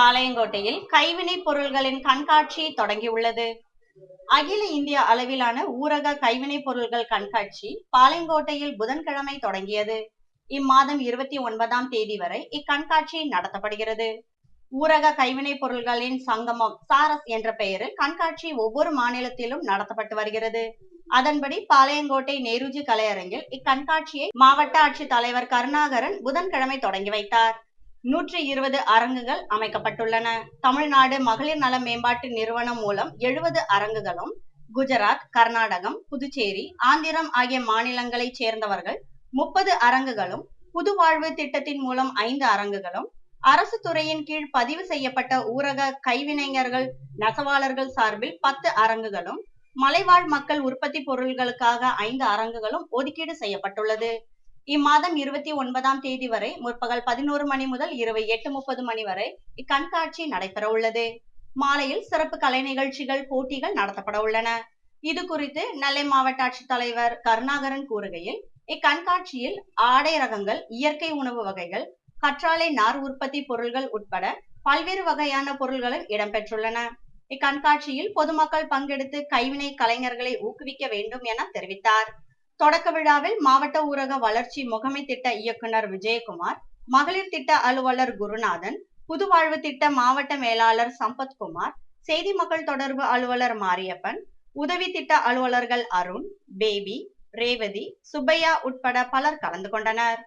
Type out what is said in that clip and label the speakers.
Speaker 1: பாளையங்கோட்டையில் கைவினைப் பொருள்களின் கண்காட்சி தொடங்கியுள்ளது. அகில இந்திய அளவிலான ஊரக கைவினை பொருள்கள் கண்காட்சி பாளையங்கோட்டையில் புதன்கிழமை தொடங்கியது. இம்மாதம் இருபத்தி ஒன்பதாம் தேதி வரை இக்கண்காட்சி நடத்தப்படுகிறது. ஊரக கைவினைப் பொருள்களின் சங்கமம் சாரஸ் என்ற பெயரில் கண்காட்சி ஒவ்வொரு மாநிலத்திலும் நடத்தப்பட்டு வருகிறது. அதன்படி பாளையங்கோட்டை நேருஜி கலையரங்கில் இக்கண்காட்சியை மாவட்ட ஆட்சித் தலைவர் கருணாகரன் புதன்கிழமை தொடங்கி வைத்தார். நூற்றி இருபது அரங்குகள் அமைக்கப்பட்டுள்ளன. தமிழ்நாடு மகளிர் நல மேம்பாட்டு நிறுவனம் மூலம் எழுபது அரங்குகளும் குஜராத் கர்நாடகம் புதுச்சேரி ஆந்திரம் ஆகிய மாநிலங்களைச் சேர்ந்தவர்கள் முப்பது அரங்குகளும் புதுவாழ்வு திட்டத்தின் மூலம் ஐந்து அரங்குகளும் அரசு துறையின் கீழ் பதிவு செய்யப்பட்ட ஊரக கைவினைஞர்கள் நெசவாளர்கள் சார்பில் பத்து அரங்குகளும் மலைவாழ் மக்கள் உற்பத்தி பொருள்களுக்காக ஐந்து அரங்குகளும் ஒதுக்கீடு செய்யப்பட்டுள்ளது. இம்மாதம் இருபத்தி ஒன்பதாம் தேதி வரை முற்பகல் பதினோரு மணி முதல் இரவு எட்டு முப்பது மணி வரை இக்கண்காட்சி நடைபெற உள்ளது. மாலையில் சிறப்பு கலை நிகழ்ச்சிகள் போட்டிகள் நடத்தப்பட உள்ளன. இது குறித்து நெல்லை மாவட்ட ஆட்சித்தலைவர் கருணாகரன் கூறுகையில் இக்கண்காட்சியில் ஆடை ரகங்கள் இயற்கை உணவு வகைகள் கற்றாழை நார் உற்பத்தி பொருள்கள் உட்பட பல்வேறு வகையான பொருள்களும் இடம்பெற்றுள்ளன. இக்கண்காட்சியில் பொதுமக்கள் பங்கெடுத்து கைவினை கலைஞர்களை ஊக்குவிக்க வேண்டும் என தெரிவித்தார். தொடக்க விழாவில் மாவட்ட ஊரக வளர்ச்சி முகமை திட்ட இயக்குனர் விஜயகுமார் மகளிர் திட்ட அலுவலர் குருநாதன் புதுவாழ்வு திட்ட மாவட்ட மேலாளர் சம்பத்குமார் செய்தி மக்கள் தொடர்பு அலுவலர் மாரியப்பன் உதவி திட்ட அலுவலர்கள் அருண் பேபி ரேவதி சுப்பையா உட்பட பலர் கலந்து கொண்டனர்.